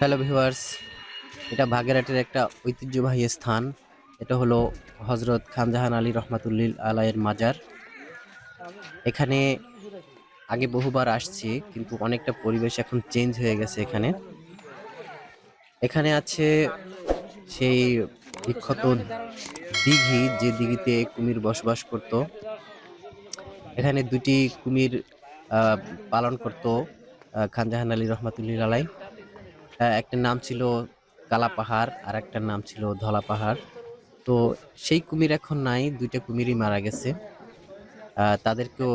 Hello viewers এটা বাগেরহাটের একটা ঐতিহ্যবাহী স্থান। এটা হলো হজরত খানজাহান আলী রহমাতুল্লিল আলাইয়ের মাজার। এখানে আগে বহুবার আসছি, কিন্তু অনেকটা পরিবেশ এখন চেঞ্জ হয়ে গেছে এখানে। এখানে আছে সেই বিখ্যাত দিঘি, যে দিঘিতে কুমির বসবাস করত। এখানে দুটি কুমির পালন করত। আহ, খানজাহান আলী রহমাতুল্লিল আলাই একটা নাম ছিল কালা পাহাড় আর একটা নাম ছিল ধলা পাহাড়। তো সেই কুমির এখন নাই দুইটা কুমিরই মারা গেছে। তাদেরকেও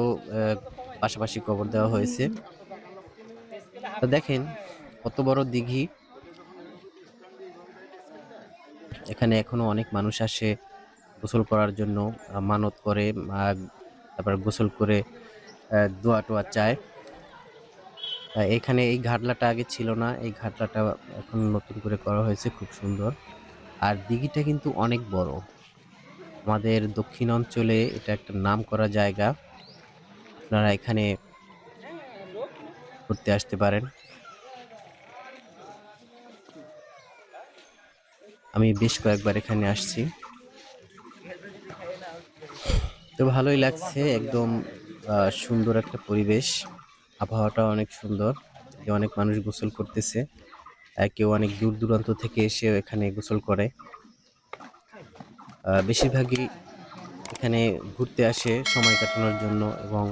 পাশাপাশি কবর দেওয়া হয়েছে। তো দেখেন কত বড় দিঘি। এখানে এখনও অনেক মানুষ আসে গোসল করার জন্য মানত করে তারপর গোসল করে দোয়া টোয়া চায়। এখানে এই ঘাটলাটা আগে ছিল না। এই ঘাটলাটা এখন নতুন করে করা হয়েছে, খুব সুন্দর। আর দিঘিটা কিন্তু অনেক বড়। আমাদের দক্ষিণ অঞ্চলে এটা একটা নাম করা জায়গা। আপনারা এখানে ঘুরতে আসতে পারেন। আমি বেশ কয়েকবার এখানে আসছি। তো ভালোই লাগছে, একদম সুন্দর একটা পরিবেশ। আবহাওয়াটা অনেক সুন্দর। অনেক মানুষ গোসল করতেছে। কেউ অনেক দূর দূরান্ত থেকে এসে এখানে গোসল করে। বেশিরভাগই এখানে ঘুরতে আসে সময় কাটানোর জন্য এবং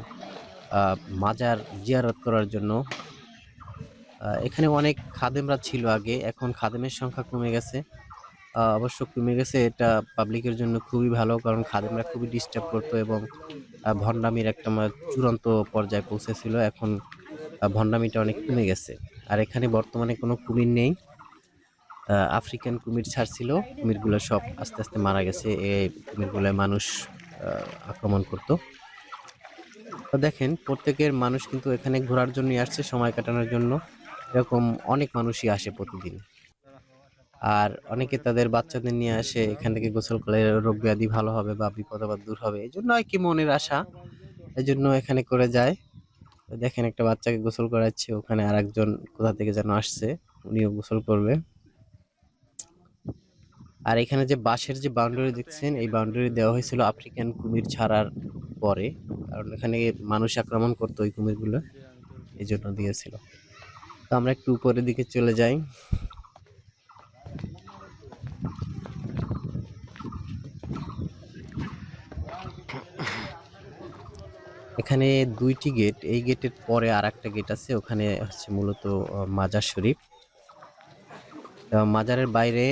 মাজার জিয়ারত করার জন্য। এখানে অনেক খাদেমরা ছিল আগে, এখন খাদেমের সংখ্যা কমে গেছে। অবশ্য কমে গেছে। এটা পাবলিকের জন্য খুবই ভালো, কারণ খাদেমরা খুবই ডিস্টার্ব করতো এবং ভণ্ডামির একটা চূড়ান্ত পর্যায়ে পৌঁছেছিল। এখন ভণ্ডামিটা অনেক কমে গেছে। আর এখানে বর্তমানে কোনো কুমির নেই। আফ্রিকান কুমির ছাড়ছিল। কুমিরগুলো সব আস্তে আস্তে মারা গেছে। এই কুমিরগুলো মানুষ আক্রমণ করত। তো দেখেন, প্রত্যেকের মানুষ কিন্তু এখানে ঘোরার জন্যই আসছে, সময় কাটানোর জন্য। এরকম অনেক মানুষই আসে প্রতিদিন। আর অনেকে তাদের বাচ্চাদের নিয়ে আসে, এখান থেকে গোসল করলে রোগ ব্যাধি ভালো হবে বা বিপদ আপদ দূর হবে। এই জন্য আর কি মনের আশা। এই জন্য এখানে করে যায়। দেখেন একটা বাচ্চাকে গোসল করাচ্ছে, ওখানে আর একজন কোথা থেকে যেন আসছে, উনিও গোসল করবে। আর এখানে যে বাঁশের যে বাউন্ডারি দেখছেন, এই বাউন্ডারি দেওয়া হয়েছিল আফ্রিকান কুমির ছাড়ার পরে। কারণ এখানে মানুষ আক্রমণ করতো ওই কুমিরগুলো। এই জন্য দিয়েছিল। তো আমরা একটু উপরের দিকে চলে যাই। এখানে দুইটি গেট, এই গেটের পরে আর একটা গেট আছে, ওখানে হচ্ছে মূলত মাজার শরীফ। মাজারের বাইরে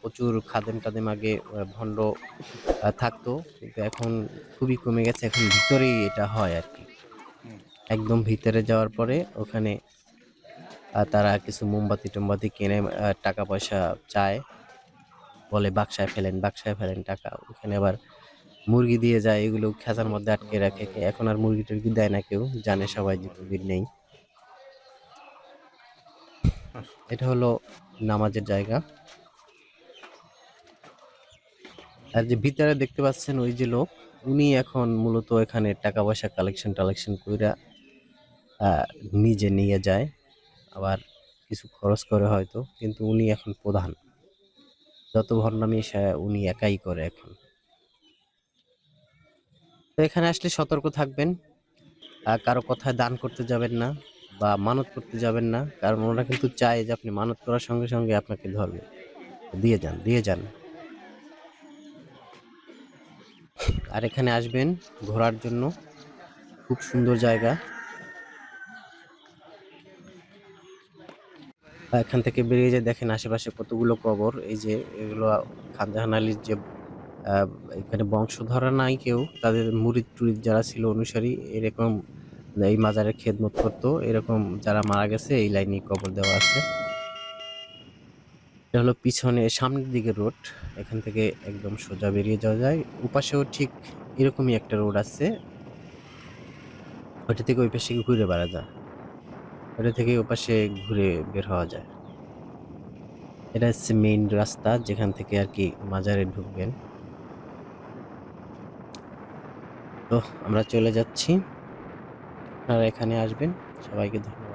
প্রচুর খাদেম টাদেম আগে ভণ্ড থাকতো, কিন্তু এখন খুবই কমে গেছে, এখন ভিতরেই এটা হয় আর কি। একদম ভিতরে যাওয়ার পরে ওখানে তারা কিছু মোমবাতি টোমবাতি কিনে টাকা পয়সা চায়, বলে বাক্সায় ফেলেন বাক্সায় ফেলেন টাকা, ওখানে আবার মুরগি দিয়ে যায়, এগুলো খেঁচার মধ্যে আটকে রাখে। এখন আর মুরগি টুরগি দেয় না কেউ, জানে সবাই যে কোভিড নেই। এটা হলো নামাজের জায়গা। আর যে ভিতরে দেখতে পাচ্ছেন ওই যে লোক, উনি এখন মূলত এখানে টাকা পয়সা কালেকশন টালেকশন কইরা নিজে নিয়ে যায়। আবার কিছু খরচ করে হয়তো, কিন্তু উনি এখন প্রধান। যত ভণ্ডামি উনি একাই করে এখন। তো এখানে আসলে সতর্ক থাকবেন। কারও কথায় দান করতে যাবেন না বা মানত করতে যাবেন না। কারণ ওরা কিন্তু চায় যে আপনি মানত করার সঙ্গে সঙ্গে আপনাকে ধরবে। দিয়ে যান দিয়ে যান। আর এখানে আসবেন ঘোরার জন্য। খুব সুন্দর জায়গা। এখান থেকে বেরিয়ে যে দেখেন আশেপাশে কতগুলো কবর। এই যে এগুলো খানজাহান আলীর যে এখানে বংশধরা নাই কেউ। তাদের মুরিদ টুরিদ যারা ছিল অনুসারী, এরকম এই মাজারের খেদমত করতো। এরকম যারা মারা গেছে, এই লাইনে কবর দেওয়া আছে। এটা হলো পিছনে, সামনের দিকে রোড। এখান থেকে একদম সোজা বেরিয়ে যাওয়া যায়। উপাশেও ঠিক এরকমই একটা রোড আছে। ওইটা থেকে ওই পাশে ঘুরে বেড়া যায়। ওইটা থেকে ওই পাশে ঘুরে বের হওয়া যায়। এটা হচ্ছে মেইন রাস্তা, যেখান থেকে আর কি মাজারে ঢুকবেন। তো আমরা চলে যাচ্ছি। আপনারা এখানে আসবেন। সবাইকে ধন্যবাদ।